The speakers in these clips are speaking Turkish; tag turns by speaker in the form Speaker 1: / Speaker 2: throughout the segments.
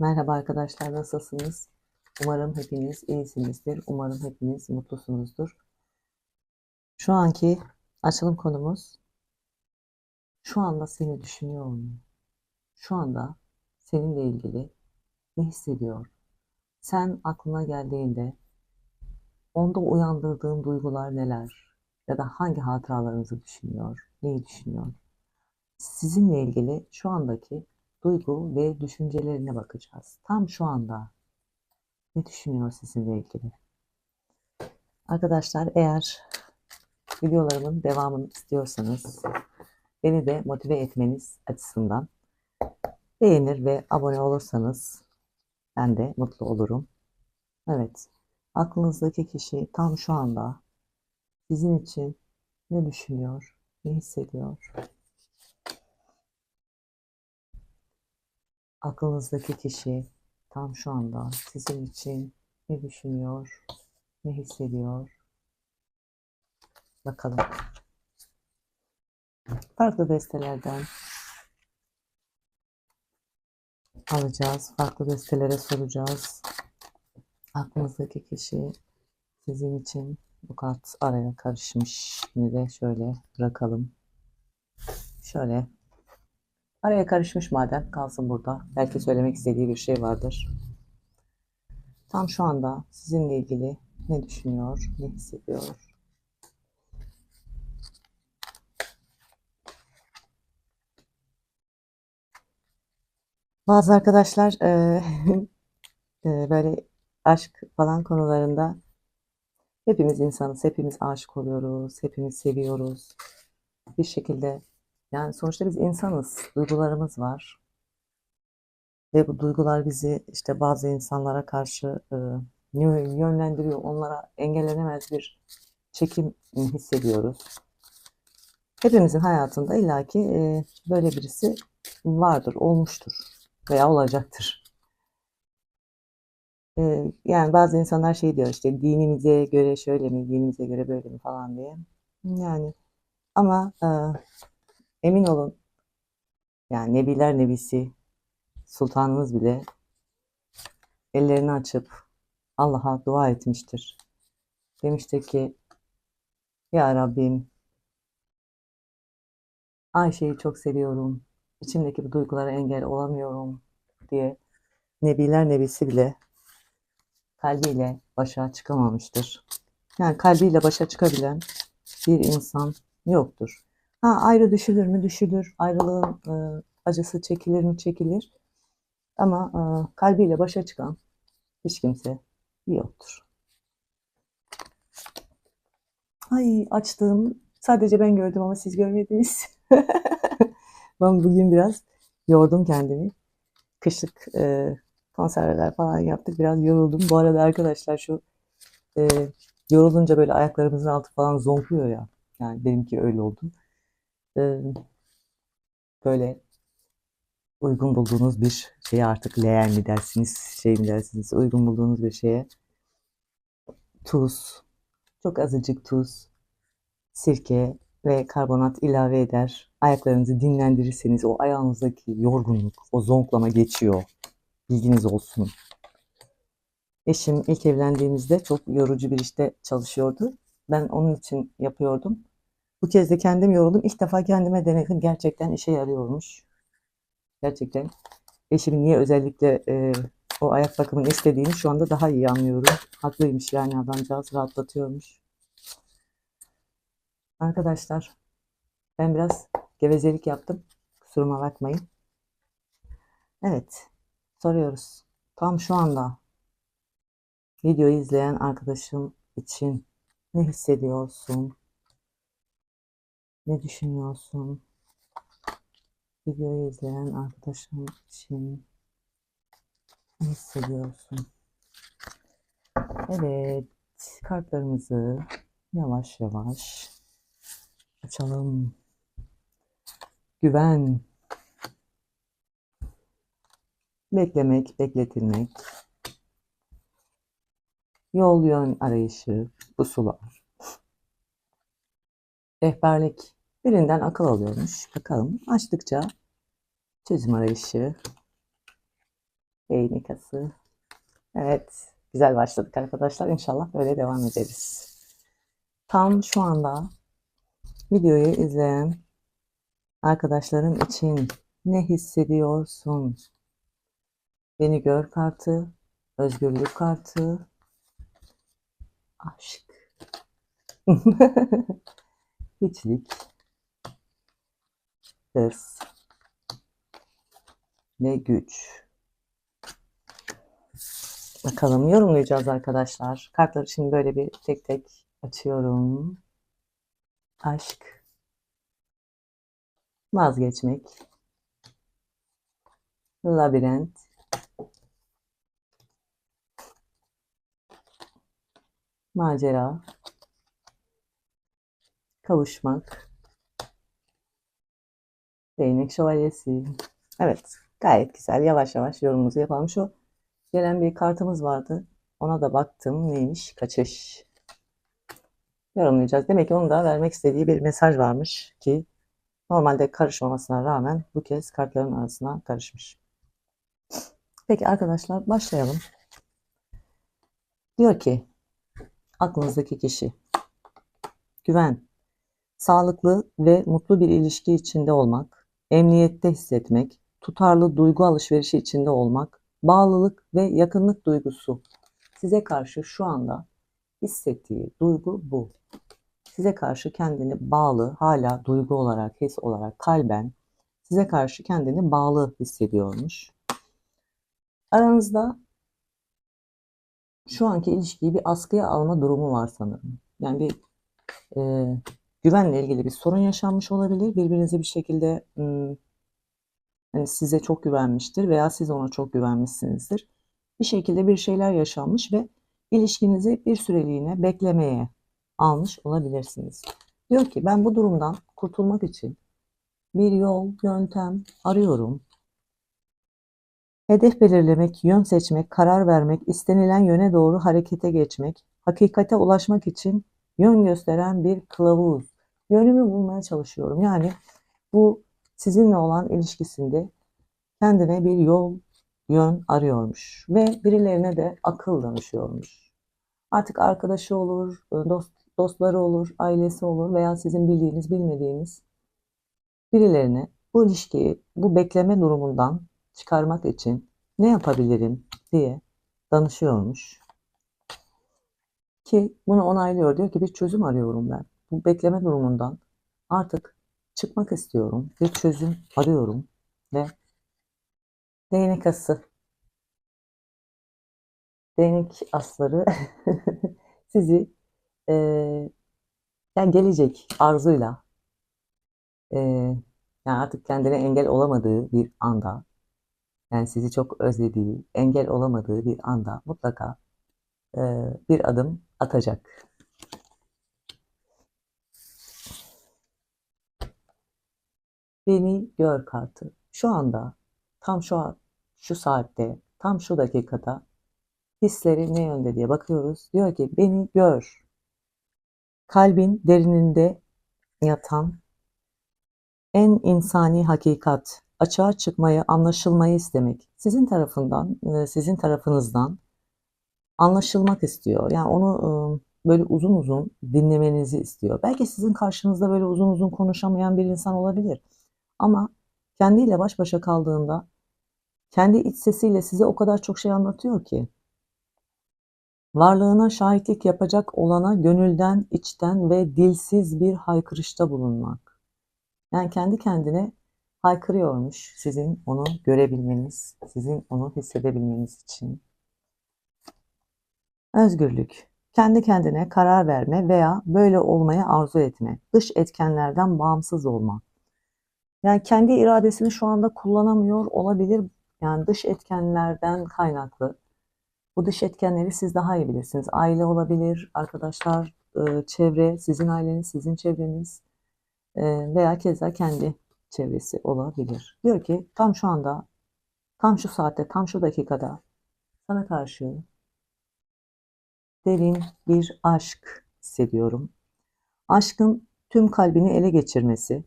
Speaker 1: Merhaba arkadaşlar, nasılsınız? Umarım hepiniz iyisinizdir. Umarım hepiniz mutlusunuzdur. Şu anki açılım konumuz şu anda seni düşünüyor mu? Şu anda seninle ilgili ne hissediyor? Sen aklına geldiğinde onda uyandırdığın duygular neler? Ya da hangi hatıralarınızı düşünüyor? Neyi düşünüyor? Sizinle ilgili şu andaki duygu ve düşüncelerine bakacağız. Tam şu anda ne düşünüyor sizinle ilgili? Arkadaşlar eğer videolarımın devamını istiyorsanız beni de motive etmeniz açısından beğenir ve abone olursanız ben de mutlu olurum. Evet, aklınızdaki kişi tam şu anda sizin için ne düşünüyor, ne hissediyor? Aklınızdaki kişi tam şu anda sizin için ne düşünüyor, ne hissediyor? Bakalım. Farklı bestelerden alacağız. Farklı bestelere soracağız. Aklınızdaki kişi sizin için bu kart araya karışmış. Şimdi de şöyle bırakalım. Şöyle Araya karışmış madem kalsın burada. Belki söylemek istediği bir şey vardır. Tam şu anda sizinle ilgili ne düşünüyor, ne hissediyor? Bazı arkadaşlar eee, eee, böyle aşk falan konularında hepimiz insanız, hepimiz aşık oluyoruz, hepimiz seviyoruz. Bir şekilde yani sonuçta biz insanız, duygularımız var. Ve bu duygular bizi işte bazı insanlara karşı e, yö- yönlendiriyor. Onlara engellenemez bir çekim hissediyoruz. Hepimizin hayatında illaki e, böyle birisi vardır, olmuştur veya olacaktır. E, yani bazı insanlar şey diyor işte dinimize göre şöyle mi, dinimize göre böyle mi falan diye. Yani ama e, emin olun yani Nebiler Nebisi Sultanımız bile ellerini açıp Allah'a dua etmiştir. Demiştir ki Ya Rabbim Ayşe'yi çok seviyorum. İçimdeki bu duygulara engel olamıyorum diye Nebiler Nebisi bile kalbiyle başa çıkamamıştır. Yani kalbiyle başa çıkabilen bir insan yoktur. Ha ayrı düşülür mü? Düşülür. Ayrılığın e, acısı çekilir mi? Çekilir. Ama e, kalbiyle başa çıkan hiç kimse yoktur. Ay açtım. Sadece ben gördüm ama siz görmediniz. Ben bugün biraz yordum kendimi. Kışlık e, konserveler falan yaptık. Biraz yoruldum. Bu arada arkadaşlar şu e, yorulunca böyle ayaklarımızın altı falan zonkluyor ya. Yani benimki öyle oldu. E, böyle uygun bulduğunuz bir şeye artık leğen mi dersiniz, şey mi dersiniz, uygun bulduğunuz bir şeye tuz, çok azıcık tuz, sirke ve karbonat ilave eder. Ayaklarınızı dinlendirirseniz o ayağınızdaki yorgunluk, o zonklama geçiyor. Bilginiz olsun. Eşim ilk evlendiğimizde çok yorucu bir işte çalışıyordu. Ben onun için yapıyordum. Bu kez de kendim yoruldum. İlk defa kendime denedim. Gerçekten işe yarıyormuş. Gerçekten eşimin niye özellikle e, o ayak bakımını istediğini şu anda daha iyi anlıyorum. Haklıymış yani adamcağız rahatlatıyormuş. Arkadaşlar ben biraz gevezelik yaptım. Kusuruma bakmayın. Evet soruyoruz. Tam şu anda videoyu izleyen arkadaşım için ne hissediyorsun? Ne düşünüyorsun? Videoyu izleyen arkadaşım için ne hissediyorsun? Evet, kartlarımızı yavaş yavaş açalım. Güven, beklemek, bekletilmek, yol yön arayışı, pusular, rehberlik, birinden akıl alıyormuş. Bakalım açtıkça çözüm arayışı, Değnikası. Evet. Güzel başladık arkadaşlar. İnşallah böyle devam ederiz. Tam şu anda videoyu izleyen arkadaşlarım için ne hissediyorsun? Beni gör kartı, özgürlük kartı, aşk, hiçlik, hırs ve güç. Bakalım yorumlayacağız arkadaşlar. Kartları şimdi böyle bir tek tek açıyorum. Aşk, vazgeçmek, labirent, macera, kavuşmak, değnek şövalyesi. Evet, gayet güzel. Yavaş yavaş yorumumuzu yapalım. Şu gelen bir kartımız vardı. Ona da baktım. Neymiş? Kaçış. Yorumlayacağız. Demek ki onun da vermek istediği bir mesaj varmış ki normalde karışmamasına rağmen bu kez kartların arasına karışmış. Peki arkadaşlar başlayalım. Diyor ki aklınızdaki kişi güven, sağlıklı ve mutlu bir ilişki içinde olmak, emniyette hissetmek, tutarlı duygu alışverişi içinde olmak, bağlılık ve yakınlık duygusu size karşı şu anda hissettiği duygu bu. Size karşı kendini bağlı, hala duygu olarak, his olarak, kalben size karşı kendini bağlı hissediyormuş. Aranızda şu anki ilişkiyi bir askıya alma durumu var sanırım. Yani bir e, güvenle ilgili bir sorun yaşanmış olabilir. Birbirinize bir şekilde hani size çok güvenmiştir veya siz ona çok güvenmişsinizdir. Bir şekilde bir şeyler yaşanmış ve ilişkinizi bir süreliğine beklemeye almış olabilirsiniz. Diyor ki ben bu durumdan kurtulmak için bir yol, yöntem arıyorum. Hedef belirlemek, yön seçmek, karar vermek, istenilen yöne doğru harekete geçmek, hakikate ulaşmak için yön gösteren bir kılavuz. Yönümü bulmaya çalışıyorum. Yani bu sizinle olan ilişkisinde kendine bir yol, yön arıyormuş ve birilerine de akıl danışıyormuş. Artık arkadaşı olur, dost, dostları olur, ailesi olur veya sizin bildiğiniz, bilmediğiniz birilerine bu ilişkiyi, bu bekleme durumundan çıkarmak için ne yapabilirim diye danışıyormuş. Ki bunu onaylıyor. Diyor ki bir çözüm arıyorum ben. Bu bekleme durumundan artık çıkmak istiyorum. Bir çözüm arıyorum ve değnek ası değnek asları sizi e, yani gelecek arzuyla e, yani artık kendine engel olamadığı bir anda yani sizi çok özlediği, engel olamadığı bir anda mutlaka e, bir adım atacak. Beni gör kartı. Şu anda, tam şu an, şu saatte, tam şu dakikada hisleri ne yönde diye bakıyoruz. Diyor ki beni gör. Kalbin derininde yatan en insani hakikat, açığa çıkmayı, anlaşılmayı istemek. Sizin tarafından, e, sizin tarafınızdan anlaşılmak istiyor. Yani onu e, böyle uzun uzun dinlemenizi istiyor. Belki sizin karşınızda böyle uzun uzun konuşamayan bir insan olabilir. Ama kendiyle baş başa kaldığında kendi iç sesiyle size o kadar çok şey anlatıyor ki varlığına şahitlik yapacak olana gönülden, içten ve dilsiz bir haykırışta bulunmak. Yani kendi kendine haykırıyormuş sizin onu görebilmeniz, sizin onu hissedebilmeniz için. Özgürlük, kendi kendine karar verme veya böyle olmaya arzu etme, dış etkenlerden bağımsız olma. Yani kendi iradesini şu anda kullanamıyor olabilir. Yani dış etkenlerden kaynaklı. Bu dış etkenleri siz daha iyi bilirsiniz. Aile olabilir, arkadaşlar, e, çevre, sizin aileniz, sizin çevreniz e, veya keza kendi çevresi olabilir. Diyor ki tam şu anda, tam şu saatte, tam şu dakikada sana karşı derin bir aşk hissediyorum. Aşkın tüm kalbini ele geçirmesi,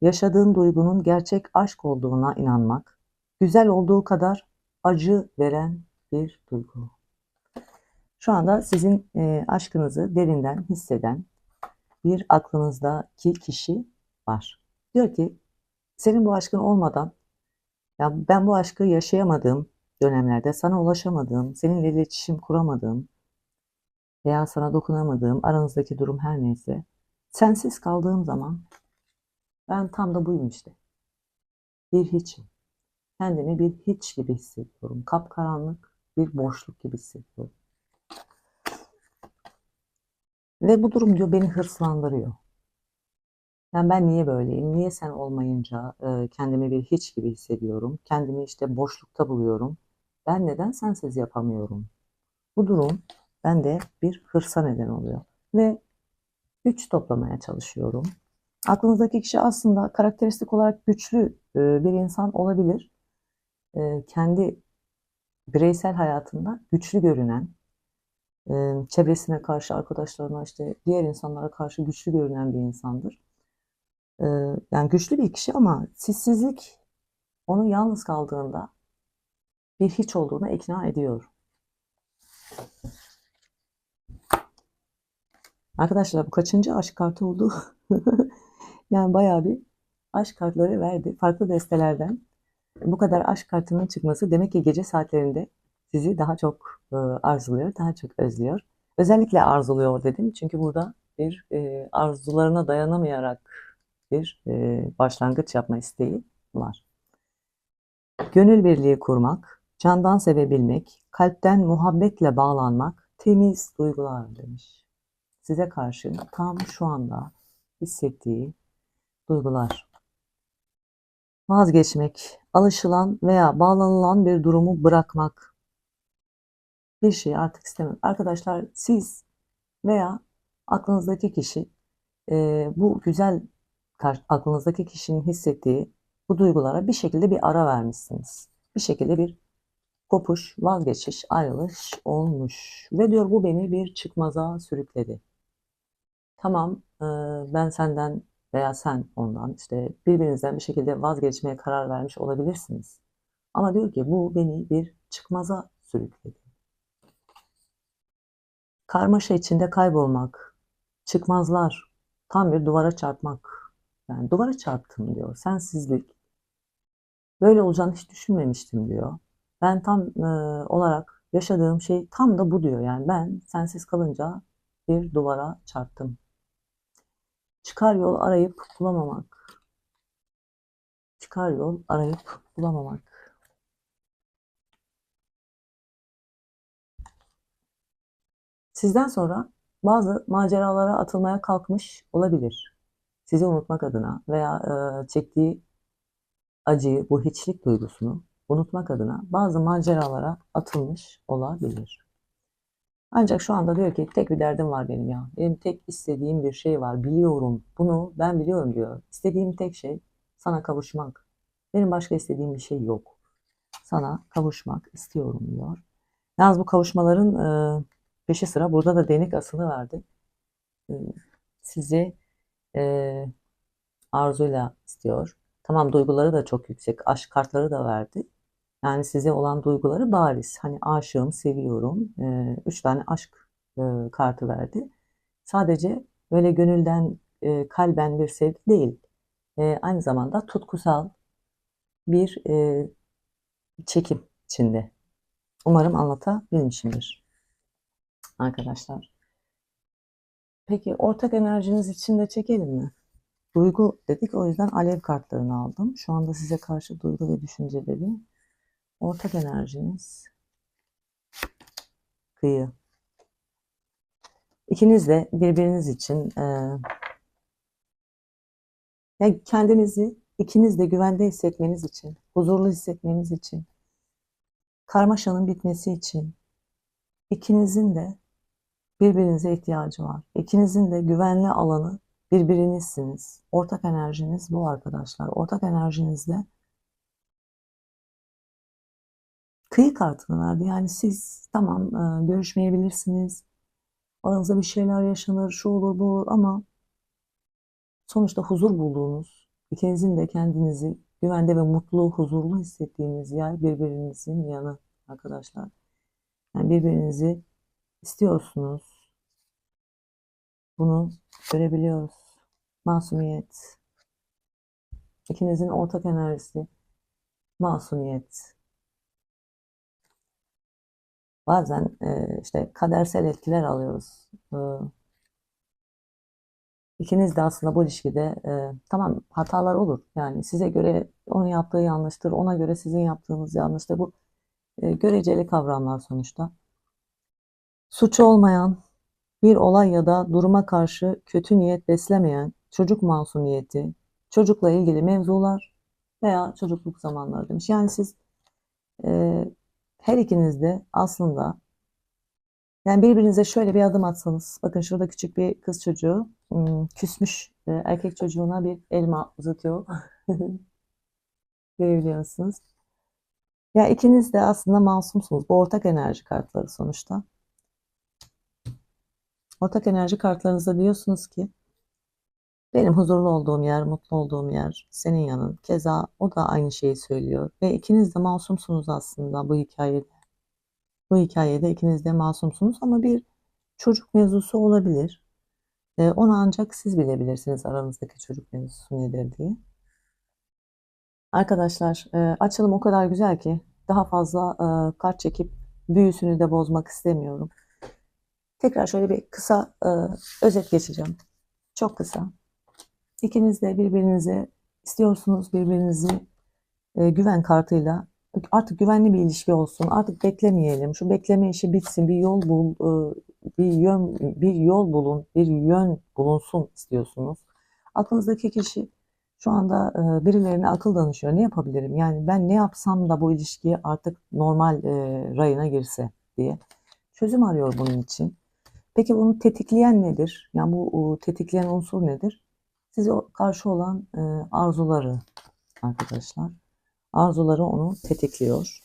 Speaker 1: yaşadığın duygunun gerçek aşk olduğuna inanmak, güzel olduğu kadar acı veren bir duygu. Şu anda sizin e, aşkınızı derinden hisseden bir aklınızdaki kişi var. Diyor ki senin bu aşkın olmadan ya ben bu aşkı yaşayamadığım dönemlerde sana ulaşamadığım, seninle iletişim kuramadığım veya sana dokunamadığım aranızdaki durum her neyse sensiz kaldığım zaman ben tam da buyum işte. Bir hiçim. Kendimi bir hiç gibi hissediyorum. Kapkaranlık bir boşluk gibi hissediyorum. Ve bu durum diyor beni hırslandırıyor. Yani ben niye böyleyim? Niye sen olmayınca e, kendimi bir hiç gibi hissediyorum? Kendimi işte boşlukta buluyorum. Ben neden sensiz yapamıyorum? Bu durum bende bir hırsa neden oluyor. Ve güç toplamaya çalışıyorum. Aklınızdaki kişi aslında karakteristik olarak güçlü e, bir insan olabilir. E, kendi bireysel hayatında güçlü görünen, e, çevresine karşı, arkadaşlarına, işte diğer insanlara karşı güçlü görünen bir insandır. Yani güçlü bir kişi ama sessizlik onu yalnız kaldığında bir hiç olduğuna ikna ediyor. Arkadaşlar bu kaçıncı aşk kartı oldu? yani bayağı bir aşk kartları verdi. Farklı destelerden bu kadar aşk kartının çıkması demek ki gece saatlerinde sizi daha çok e, arzuluyor, daha çok özlüyor. Özellikle arzuluyor dedim çünkü burada bir e, arzularına dayanamayarak bir e, başlangıç yapma isteği var. Gönül birliği kurmak, candan sevebilmek, kalpten muhabbetle bağlanmak, temiz duygular demiş. Size karşı tam şu anda hissettiği duygular. Vazgeçmek, alışılan veya bağlanılan bir durumu bırakmak. Bir şeyi artık istemem. Arkadaşlar siz veya aklınızdaki kişi e, bu güzel aklınızdaki kişinin hissettiği bu duygulara bir şekilde bir ara vermişsiniz. Bir şekilde bir kopuş, vazgeçiş, ayrılış olmuş. Ve diyor bu beni bir çıkmaza sürükledi. Tamam e, ben senden veya sen ondan işte birbirinizden bir şekilde vazgeçmeye karar vermiş olabilirsiniz. Ama diyor ki bu beni bir çıkmaza sürükledi. Karmaşa içinde kaybolmak, çıkmazlar, tam bir duvara çarpmak. Yani duvara çarptım diyor, sensizlik. Böyle olacağını hiç düşünmemiştim diyor. Ben tam e, olarak yaşadığım şey tam da bu diyor. Yani ben sensiz kalınca bir duvara çarptım. Çıkar yol arayıp bulamamak. Çıkar yol arayıp bulamamak. Sizden sonra bazı maceralara atılmaya kalkmış olabilir. Sizi unutmak adına veya e, çektiği acıyı, bu hiçlik duygusunu unutmak adına bazı maceralara atılmış olabilir. Ancak şu anda diyor ki tek bir derdim var benim ya. Benim tek istediğim bir şey var. Biliyorum. Bunu ben biliyorum diyor. İstediğim tek şey sana kavuşmak. Benim başka istediğim bir şey yok. Sana kavuşmak istiyorum diyor. Yalnız bu kavuşmaların e, peşi sıra burada da denik asılı verdi. E, sizi e, arzuyla istiyor. Tamam duyguları da çok yüksek. Aşk kartları da verdi. Yani size olan duyguları bariz. Hani aşığım, seviyorum. E, üç tane aşk e, kartı verdi. Sadece böyle gönülden, e, kalben bir sevgi değil. E, aynı zamanda tutkusal bir çekim içinde. Umarım anlatabilmişimdir. Arkadaşlar. Peki ortak enerjiniz için de çekelim mi? Duygu dedik o yüzden alev kartlarını aldım. Şu anda size karşı duygu ve düşünceleri Ortak enerjiniz kıyı. İkiniz de birbiriniz için e, yani kendinizi ikiniz de güvende hissetmeniz için, huzurlu hissetmeniz için, karmaşanın bitmesi için ikinizin de birbirinize ihtiyacı var. İkinizin de güvenli alanı birbirinizsiniz. Ortak enerjiniz bu arkadaşlar. Ortak enerjinizde kıyı kartını verdi. Yani siz tamam e, görüşmeyebilirsiniz. Aranızda bir şeyler yaşanır, şu olur bu olur ama sonuçta huzur bulduğunuz, ikinizin de kendinizi güvende ve mutlu, huzurlu hissettiğiniz yer birbirinizin yanı arkadaşlar. Yani birbirinizi istiyorsunuz. Bunu görebiliyoruz. Masumiyet. İkinizin ortak enerjisi. Masumiyet. Bazen e, işte kadersel etkiler alıyoruz. E, İkiniz de aslında bu ilişkide e, tamam hatalar olur. Yani size göre onun yaptığı yanlıştır, ona göre sizin yaptığınız yanlıştır. Bu e, göreceli kavramlar sonuçta. Suçu olmayan bir olay ya da duruma karşı kötü niyet beslemeyen çocuk masumiyeti, çocukla ilgili mevzular veya çocukluk zamanları demiş. Yani siz e, her ikiniz de aslında yani birbirinize şöyle bir adım atsanız. Bakın şurada küçük bir kız çocuğu hmm, küsmüş e, erkek çocuğuna bir elma uzatıyor. Görebiliyorsunuz. Ya ikiniz de aslında masumsunuz. Bu ortak enerji kartları sonuçta. Ortak enerji kartlarınızda diyorsunuz ki benim huzurlu olduğum yer, mutlu olduğum yer senin yanın. Keza o da aynı şeyi söylüyor. Ve ikiniz de masumsunuz aslında bu hikayede. Bu hikayede ikiniz de masumsunuz ama bir çocuk mevzusu olabilir. E, onu ancak siz bilebilirsiniz aranızdaki çocuk mevzusu nedir diye. Arkadaşlar e, açılım o kadar güzel ki daha fazla e, kart çekip büyüsünü de bozmak istemiyorum. Tekrar şöyle bir kısa e, özet geçeceğim. Çok kısa. İkiniz de birbirinizi istiyorsunuz, birbirinizi e, güven kartıyla artık güvenli bir ilişki olsun. Artık beklemeyelim. Şu bekleme işi bitsin. Bir yol bul, e, bir yön, bir yol bulun, bir yön bulunsun istiyorsunuz. Aklınızdaki kişi şu anda e, birilerine akıl danışıyor. Ne yapabilirim? Yani ben ne yapsam da bu ilişki artık normal e, rayına girse diye. Çözüm arıyor bunun için. Peki bunu tetikleyen nedir? Yani bu tetikleyen unsur nedir? Size karşı olan arzuları arkadaşlar. Arzuları onu tetikliyor.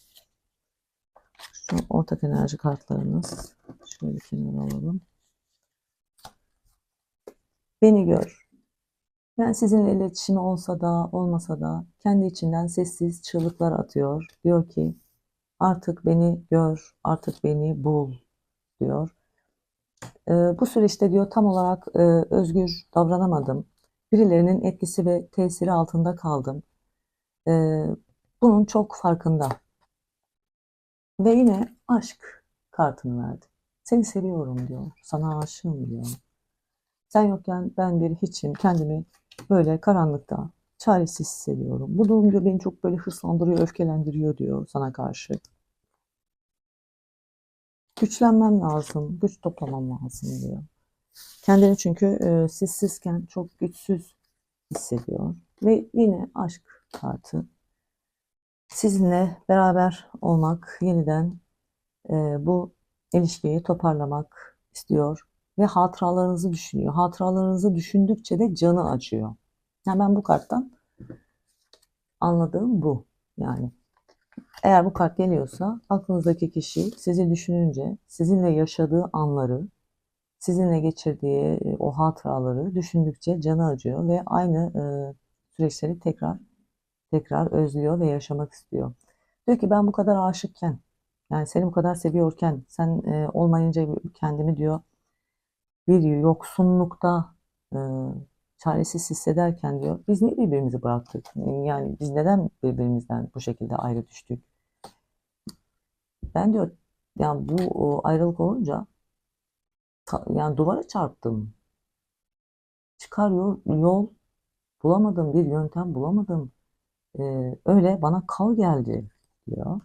Speaker 1: Şu ortak enerji kartlarınız. Şöyle kenara alalım. Beni gör. Yani sizinle iletişimi olsa da olmasa da kendi içinden sessiz çığlıklar atıyor. Diyor ki artık beni gör, artık beni bul diyor. Ee, bu süreçte diyor tam olarak e, özgür davranamadım. Birilerinin etkisi ve tesiri altında kaldım. Ee, bunun çok farkında. Ve yine aşk kartını verdi. Seni seviyorum diyor. Sana aşığım diyor. Sen yokken ben bir hiçim. Kendimi böyle karanlıkta çaresiz hissediyorum. Bu durum diyor beni çok böyle hırslandırıyor, öfkelendiriyor diyor sana karşı. Güçlenmem lazım, güç toplamam lazım diyor. Kendini çünkü e, sessizken çok güçsüz hissediyor. Ve yine aşk kartı sizinle beraber olmak, yeniden e, bu ilişkiyi toparlamak istiyor ve hatıralarınızı düşünüyor. Hatıralarınızı düşündükçe de canı acıyor. Yani ben bu karttan anladığım bu. Yani eğer bu kart geliyorsa aklınızdaki kişi sizi düşününce sizinle yaşadığı anları, sizinle geçirdiği e, o hatıraları düşündükçe canı acıyor ve aynı e, süreçleri tekrar tekrar özlüyor ve yaşamak istiyor. Diyor ki ben bu kadar aşıkken, yani seni bu kadar seviyorken, sen e, olmayınca kendimi diyor bir yoksunlukta çaresiz hissederken diyor biz niye birbirimizi bıraktık? Yani biz neden birbirimizden bu şekilde ayrı düştük? Ben diyor yani bu ayrılık olunca yani duvara çarptım. Çıkar yol, yol bulamadım, bir yöntem bulamadım. Ee, öyle bana kal geldi diyor.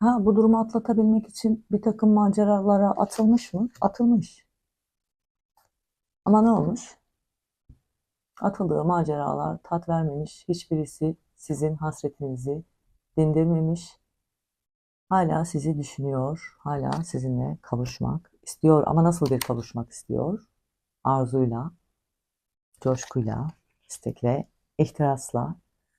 Speaker 1: Ha bu durumu atlatabilmek için bir takım maceralara atılmış mı? Atılmış. Ama ne olmuş? Atıldığı maceralar tat vermemiş. Hiçbirisi sizin hasretinizi dindirmemiş. Hala sizi düşünüyor. Hala sizinle kavuşmak istiyor. Ama nasıl bir kavuşmak istiyor? Arzuyla, coşkuyla, istekle ihtirasla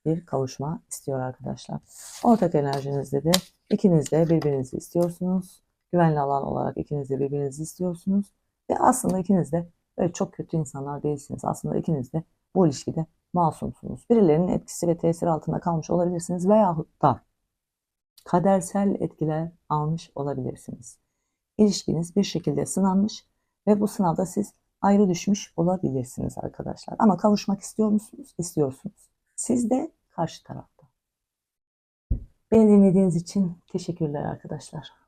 Speaker 1: bir kavuşma istiyor arkadaşlar. Ortak enerjinizde de ikiniz de birbirinizi istiyorsunuz. Güvenli alan olarak ikiniz de birbirinizi istiyorsunuz. Ve aslında ikiniz de öyle çok kötü insanlar değilsiniz. Aslında ikiniz de bu ilişkide masumsunuz. Birilerinin etkisi ve tesiri altında kalmış olabilirsiniz veyahut da kadersel etkiler almış olabilirsiniz. İlişkiniz bir şekilde sınanmış ve bu sınavda siz ayrı düşmüş olabilirsiniz arkadaşlar. Ama kavuşmak istiyor musunuz? İstiyorsunuz. Siz de karşı tarafta. Beni dinlediğiniz için teşekkürler arkadaşlar.